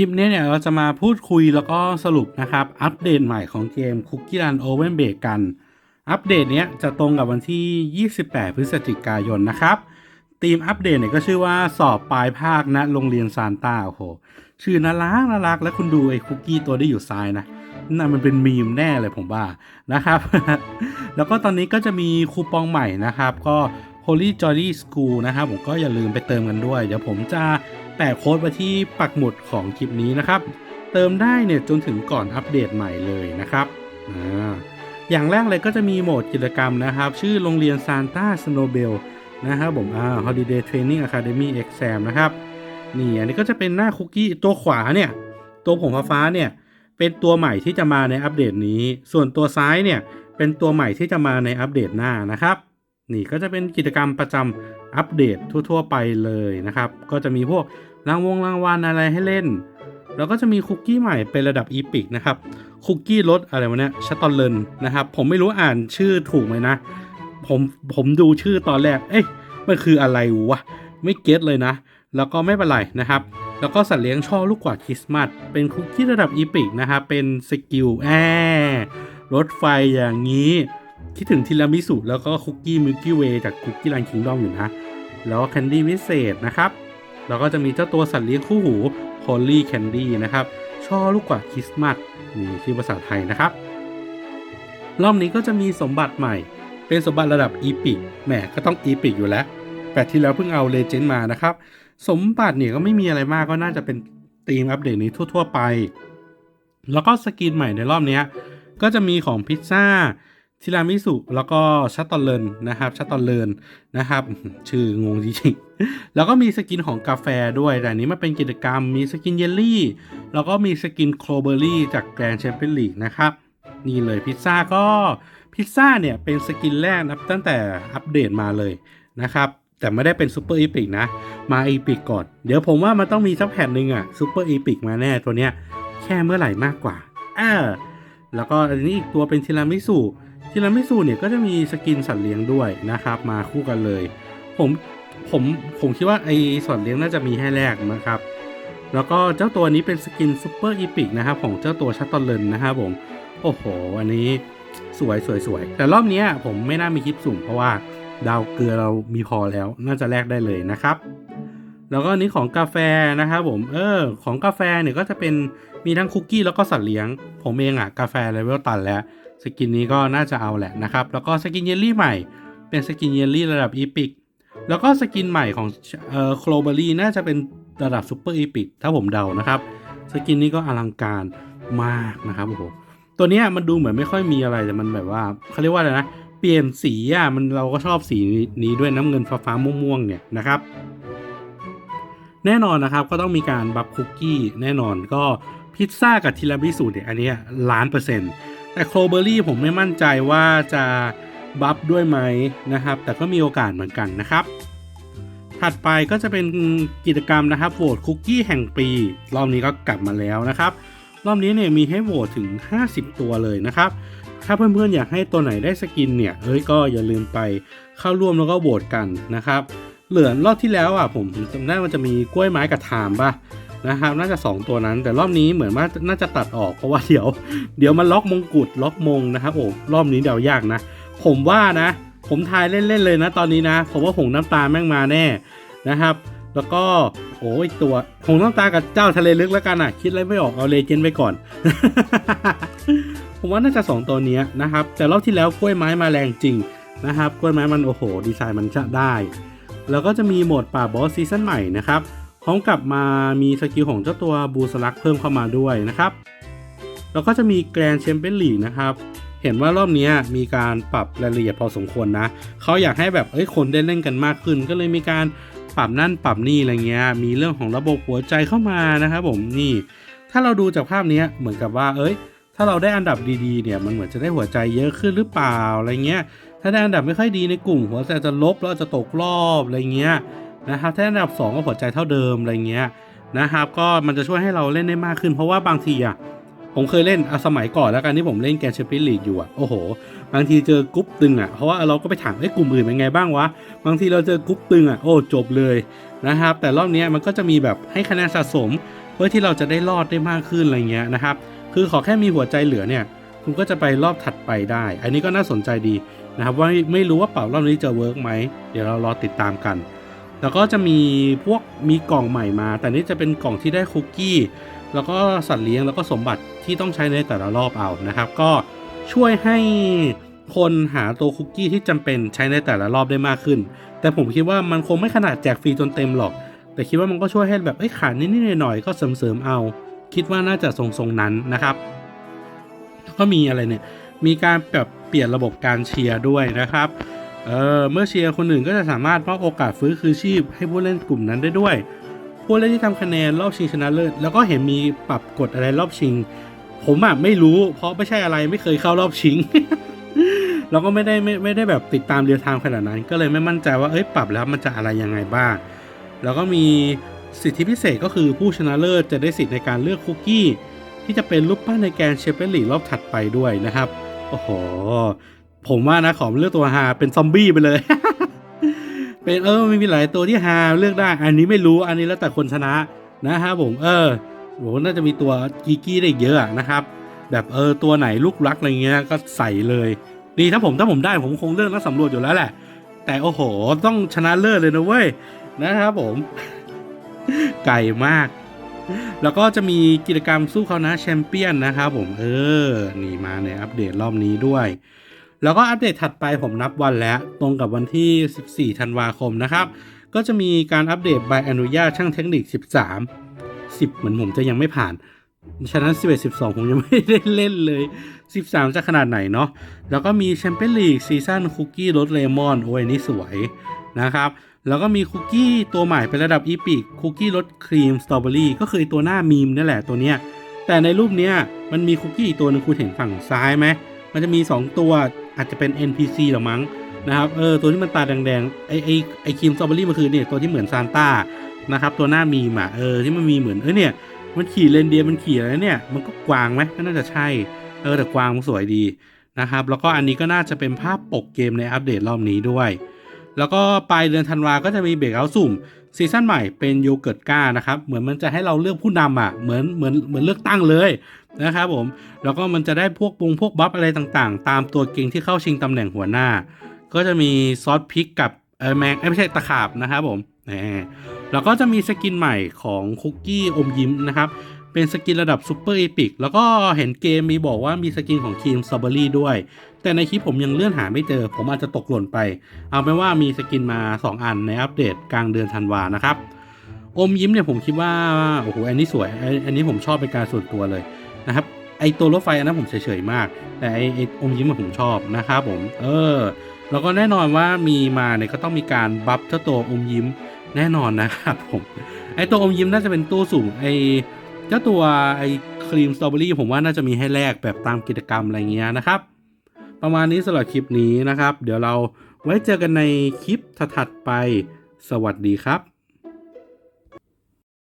คลิปนี้เนี่ยเราจะมาพูดคุยแล้วก็สรุปนะครับ อัปเดตใหม่ของเกม Cookie Run Oven Bake กัน อัปเดตเนี้ยจะตรงกับวันที่ 28 พฤศจิกายนนะครับทีมอัปเดตเนี่ยก็ชื่อว่าสอบปลายภาคณโรงเรียนซานตาโอ้โห ชื่อน่ารักน่ารักแล้วคุณดูไอ้คุกกี้ตัวที่อยู่ซ้ายนะน่ามันเป็นมีมแน่เลยผมว่านะครับ แล้วก็ตอนนี้ก็จะมีคูปองใหม่นะครับ ก็ Holy Jolly School นะครับผมก็อย่าลืมไปเติมกันด้วย เดี๋ยวผมจะแปะโค้ดไว้ที่ปักหมุดของคลิปนี้นะครับ เติมได้เนี่ยจนถึงก่อนอัปเดตใหม่เลยนะครับอ่าอย่างแรกเลยก็จะมีโหมดกิจกรรมนะครับ ชื่อโรงเรียนซานต้าสโนเบลนะครับผมอ่า Holiday Training Academy Exam นะครับนี่อันนี้ก็จะเป็นหน้าคุกกี้ตัวขวาเนี่ย ตัวผมฟ้าเนี่ยเป็นตัวใหม่ที่จะมาในอัปเดตนี้ ส่วนตัวซ้ายเนี่ยเป็นตัวใหม่ที่จะมาในอัปเดตหน้านะครับ นี่ก็จะเป็นกิจกรรมประจำอัปเดตทั่ว ๆ ไปเลยนะครับ ก็จะมีพวกรางวงรางวัลอะไรให้เล่น แล้วก็จะมีคุกกี้ใหม่เป็นระดับอีพิกนะครับ คุกกี้รสอะไรวะเนี่ยชัตตอนเลนนะครับ ผมไม่รู้อ่านชื่อถูกไหมนะ ผมผมดูชื่อตอนแรก เอ้ยมันคืออะไรวะ ไม่เก็ตเลยนะ แล้วก็ไม่เป็นไรนะครับ แล้วก็สัตว์เลี้ยงช่อลูกกวาดคริสต์มาส เป็นคุกกี้ระดับอีพิกนะครับ เป็นสกิลแอร์รถไฟอย่างนี้ คิดถึงทีรามิสุแล้วก็คุกกี้มิลกี้เวย์จากคุกกี้รันคิงดอมอยู่นะ แล้วแคนดี้วิเศษนะครับแล้วก็จะมีเจ้าตัวสัตว์เลี้ยงคู่หู Holy Candy นะครับช่อลูกกว่าคริสต์มาสนี่ชื่อภาษาไทยนะครับ รอบนี้ก็จะมีสมบัติใหม่ เป็นสมบัติระดับอีพิกแหมก็ต้องอีพิกอยู่แล้วแต่ที่แล้วเพิ่งเอาเลเจนด์มานะครับ สมบัติเนี่ยก็ไม่มีอะไรมากก็น่าจะเป็นธีมอัปเดตนี้ทั่ว ๆ ไป แล้วก็สกินใหม่ในรอบนี้ก็จะมีของพิซซ่า ทิรามิสุแล้วก็ชัตตอนเลนนะครับชัตตอนเลนนะครับ ชื่องงจริงๆแล้วก็มีสกินของกาแฟด้วย แต่อันนี้มันเป็นกิจกรรมมีสกินเยลลี่ แล้วก็มีสกินโคลเบอรี่จากแกรนด์แชมเปี้ยนลีกนะครับ นี่เลยพิซซ่าก็พิซซ่าเนี่ยเป็นสกินแรกนับตั้งแต่อัปเดตมาเลยนะครับแต่ไม่ได้เป็นซูเปอร์อีพิกนะ มาอีพิกก่อน เดี๋ยวผมว่ามันต้องมีสักแผ่นหนึ่งอะซูเปอร์อีพิกมาแน่ตัวเนี้ย แค่เมื่อไหร่มากกว่าอ่าแล้วก็อันนี้อีกตัวเป็นทีรามิสุ ทีรามิสุเนี่ยก็จะมีสกินสัตว์เลี้ยงด้วยนะครับ มาคู่กันเลย ผมผมผมคิดว่าไอสัตว์เลี้ยงน่าจะมีให้แรกนะครับ แล้วก็เจ้าตัวนี้เป็นสกินซูเปอร์อีพิกนะครับของเจ้าตัวชัตตอนเลนนะครับผมโอ้โห อันนี้สวยสวยสวยแต่รอบนี้ผมไม่น่ามีคลิปสุ่มเพราะว่าดาวเกลือเรามีพอแล้ว น่าจะแลกได้เลยนะครับ แล้วก็อันนี้ของกาแฟนะครับผมเออ ของกาแฟเนี่ยก็จะเป็นมีทั้งคุกกี้แล้วก็สัตว์เลี้ยง ผมเองอะกาแฟเลเวลตันแล้ว สกินนี้ก็น่าจะเอาแหละนะครับ แล้วก็สกินเยลลี่ใหม่เป็นสกินเยลลี่ระดับอีพิกแล้วก็สกินใหม่ของเอ่อโคลเบอรี่น่าจะเป็นระดับซูเปอร์อีพิกถ้าผมเดานะครับ สกินนี้ก็อลังการมากนะครับโอ้โหตัวเนี้ยมันดูเหมือนไม่ค่อยมีอะไรแต่มันแบบว่าเขาเรียกว่าอะไรนะเปลี่ยนสีอะมันเราก็ชอบสีนี้ด้วยน้ำเงินฟ้าฟ้าๆม่วงๆเนี่ยนะครับ แน่นอนนะครับก็ต้องมีการบัฟคุกกี้แน่นอนก็พิซซ่ากับทีรามิสุเนี่ยอันนี้ล้านเปอร์เซ็นต์ แต่โคลเบอรี่ผมไม่มั่นใจว่าจะบัฟด้วยไหมนะครับ แต่ก็มีโอกาสเหมือนกันนะครับ ถัดไปก็จะเป็นกิจกรรมนะครับโหวตคุกกี้แห่งปี รอบนี้ก็กลับมาแล้วนะครับ รอบนี้เนี่ยมีให้โหวตถึง 50 ตัวเลยนะครับ ถ้าเพื่อนๆอยากให้ตัวไหนได้สกินเนี่ยเอ้ยก็อย่าลืมไปเข้าร่วมแล้วก็โหวตกันนะครับ เหลือรอบที่แล้วอะผมจำได้ว่าจะมีกล้วยไม้กับถามป่ะ นะครับน่าจะ 2 ตัวนั้น แต่รอบนี้เหมือนว่าน่าจะตัดออกเพราะว่าเดี๋ยว เดี๋ยวมันล็อกมงกุฎล็อกมงนะครับโอ้รอบนี้เดายากนะ ผมว่านะ ผมทายเล่นๆเลยนะตอนนี้นะผมว่าผงน้ำตาแม่งมาแน่นะครับ แล้วก็โอ้ยตัวผงน้ำตากับเจ้าทะเลลึกแล้วกันอะ คิดอะไรไม่ออกเอาเลเจนด์ไปก่อน ผมว่าน่าจะ 2 ตัวนี้นะครับ แต่รอบที่แล้วกล้วยไม้มาแรงจริงนะครับกล้วยไม้มันโอ้โห ดีไซน์มันจะได้ แล้วก็จะมีโหมดป่าบอสซีซั่นใหม่นะครับ พร้อมกับมามีสกิลของเจ้าตัวบูสลักเพิ่มเข้ามาด้วยนะครับ แล้วก็จะมีแกรนแชมเปี้ยนลีกนะครับ เห็นว่ารอบนี้มีการปรับรายละเอียดพอสมควรนะ เขาอยากให้แบบเอ้ยคนได้เล่นกันมากขึ้น ก็เลยมีการปรับนั่นปรับนี่อะไรเงี้ย มีเรื่องของระบบหัวใจเข้ามานะครับผมนี่ ถ้าเราดูจากภาพนี้เหมือนกับว่าเอ้ย ถ้าเราได้อันดับดีๆเนี่ยมันเหมือนจะได้หัวใจเยอะขึ้นหรือเปล่าอะไรเงี้ย ถ้าได้อันดับไม่ค่อยดีในกลุ่มหัวใจจะลบแล้วจะตกรอบอะไรเงี้ย นะครับถ้าอันดับ 2 ก็หัวใจเท่าเดิมอะไรเงี้ยนะครับ ก็มันจะช่วยให้เราเล่นได้มากขึ้น เพราะว่าบางทีอะผมเคยเล่นอสมัยก่อนแล้วกันที่ผมเล่นแกนแชเปียนลีกอยู่อะโอ้โห บางทีเจอกรุ๊ปตึงอะเพราะว่าเราก็ไปถามไอ้ยกลุ่มอื่นเป็นไงบ้างวะบางทีเราเจอกรุ๊ปตึงอะโอ้จบเลยนะครับ แต่รอบนี้มันก็จะมีแบบให้คะแนนสะสม เพื่อที่เราจะได้รอดได้มากขึ้นอะไรเงี้ยนะครับ คือขอแค่มีหัวใจเหลือเนี่ย คุณก็จะไปรอบถัดไปได้ อันนี้ก็น่าสนใจดีนะครับ ว่าไม่รู้ว่าเป่ารอบนี้จะเวิร์กไหมเดี๋ยวเรารอติดตามกัน แล้วก็จะมีพวกมีกล่องใหม่มา แต่นี่จะเป็นกล่องที่ได้คุกกี้ แล้วก็สัตว์เลี้ยงแล้วก็สมบัติที่ต้องใช้ในแต่ละรอบเอานะครับ ก็ช่วยให้คนหาตัวคุกกี้ที่จำเป็นใช้ในแต่ละรอบได้มากขึ้น แต่ผมคิดว่ามันคงไม่ขนาดแจกฟรีจนเต็มหรอก แต่คิดว่ามันก็ช่วยให้แบบเอ้ขาดนิดๆหน่อยๆก็เสริมๆเอา คิดว่าน่าจะทรงๆนั้นนะครับ ก็มีอะไรเนี่ย มีการแบบเปลี่ยนระบบการเชียร์ด้วยนะครับ เออเมื่อเชียร์คนอื่นก็จะสามารถมอบโอกาสฟื้นคืนชีพ ให้ผู้เล่นกลุ่มนั้นได้ด้วย ผู้เล่นที่ทำคะแนนรอบชิงชนะเลิศแล้วก็เห็นมีปรับกฎอะไรรอบชิง ผมอะไม่รู้เพราะไม่ใช่อะไรไม่เคยเข้ารอบชิงเราก็ไม่ได้ไม่ไม่ได้แบบติดตามเรียลไทม์ขนาดนั้น ก็เลยไม่มั่นใจว่าเอ้ยปรับแล้วมันจะอะไรยังไงบ้าง แล้วก็มีสิทธิพิเศษก็คือผู้ชนะเลิศจะได้สิทธิ์ในการเลือกคุกกี้ ที่จะเป็นรูปปั้นในแกนด์แชเปี้ยนลีรอบถัดไปด้วยนะครับ โอ้โห ผมว่านะขอเลือกตัวฮาเป็นซอมบี้ไปเลย เป็นเออมีหลายตัวที่ฮาเลือกได้ อันนี้ไม่รู้อันนี้แล้วแต่คนชนะนะครับผมเออโหน่าจะมีตัวกีกี้ได้เยอะอะนะครับ แบบเออตัวไหนลูกรักอะไรเงี้ยก็ใส่เลยดีถ้าผมถ้าผมได้ผมคงเลือกนักสำรวจอยู่แล้วแหละ แต่โอ้โหต้องชนะเลิศเลยนะเว้ยนะครับผม ไก่มาก แล้วก็จะมีกิจกรรมสู้เขานะแชมเปี้ยนนะครับผมเออ นี่มาในอัปเดตรอบนี้ด้วย แล้วก็อัปเดตถัดไปผมนับวันแล้วตรงกับวันที่ 14 ธันวาคมนะครับ ก็จะมีการอัปเดตใบอนุญาตช่างเทคนิค 13 10 เหมือนผมจะยังไม่ผ่าน ฉะนั้น 11 12 ผมยังไม่ได้เล่นเลย 13 จะขนาดไหนเนาะแล้วก็มีแชมเปี้ยนลีกซีซั่นคุกกี้รสเลมอน โอ้ยนี่สวยนะครับแล้วก็มีคุกกี้ตัวใหม่เป็นระดับอีพิกคุกกี้รสครีมสตรอเบอรี่ก็คือตัวหน้ามีมนั่นแหละตัวเนี้ยแต่ในรูปเนี้ยมันมีคุกกี้อีกตัวหนึงคุณเห็นฝั่งซ้ายไหมมันจะมี 2 ตัว อาจจะเป็น NPC หรือมั้งนะครับเออตัวที่มันตาแดงๆไอไอไอครีมสตรอเบอรี่มันคือเนี่ยตัวที่เหมือนซานต้านะครับตัวหน้ามีมาเออที่มันมีเหมือนเออเนี่ยมันขี่เรนเดียร์มันขี่อะไรเนี่ยมันก็กวางไหมก็น่าจะใช่เออแต่กวางมันสวยดีนะครับแล้วก็อันนี้ก็น่าจะเป็นภาพปกเกมในอัปเดตรอบนี้ด้วย แล้วก็ปลายเดือนธันวาก็จะมีเบรกเอาสุ่มซีซั่นใหม่เป็นโยเกิร์ตก้านะครับเหมือนมันจะให้เราเลือกผู้นำอะเหมือนเหมือนเหมือนเลือกตั้งเลยนะครับผมแล้วก็มันจะได้พวกปรุงพวกบัฟอะไรต่างๆ ตามตัวเก่งที่เข้าชิงตำแหน่งหัวหน้า ก็จะมีซอสพริกกับเออแมงไม่ใช่ตะขาบนะครับผมแล้วก็จะมีสกินใหม่ของคุกกี้อมยิ้มนะครับ เป็นสกินระดับซูเปอร์อีพิกแล้วก็เห็นเกมมีบอกว่ามีสกินของครีมสตรอเบอรี่ด้วย แต่ในคลิปผมยังเลื่อนหาไม่เจอ ผมอาจจะตกหล่นไป เอาเป็นว่ามีสกินมา 2 อันในอัปเดตกลางเดือนธันวานะครับ อมยิ้มเนี่ยผมคิดว่า โอ้โห อันนี้สวยอ,อันนี้ผมชอบเป็นการส่วนตัวเลยนะครับ ไอตัวรถไฟอันนั้นผมเฉยๆมาก แต่ไอไออมยิ้มผมชอบนะครับผม เออ แล้วก็แน่นอนว่ามีมาเนี่ยก็ต้องมีการบัฟเจ้าตัวอมยิ้มแน่นอนนะครับผม ไอตัวอมยิ้มน่าจะเป็นตู้สูงไอ เจ้าตัวไอครีมสตรอเบอรี่ผมว่าน่าจะมีให้แลกแบบตามกิจกรรมอะไรเงี้ยนะครับ ประมาณนี้สำหรับคลิปนี้นะครับ เดี๋ยวเราไว้เจอกันในคลิปถัดๆไป สวัสดีครับ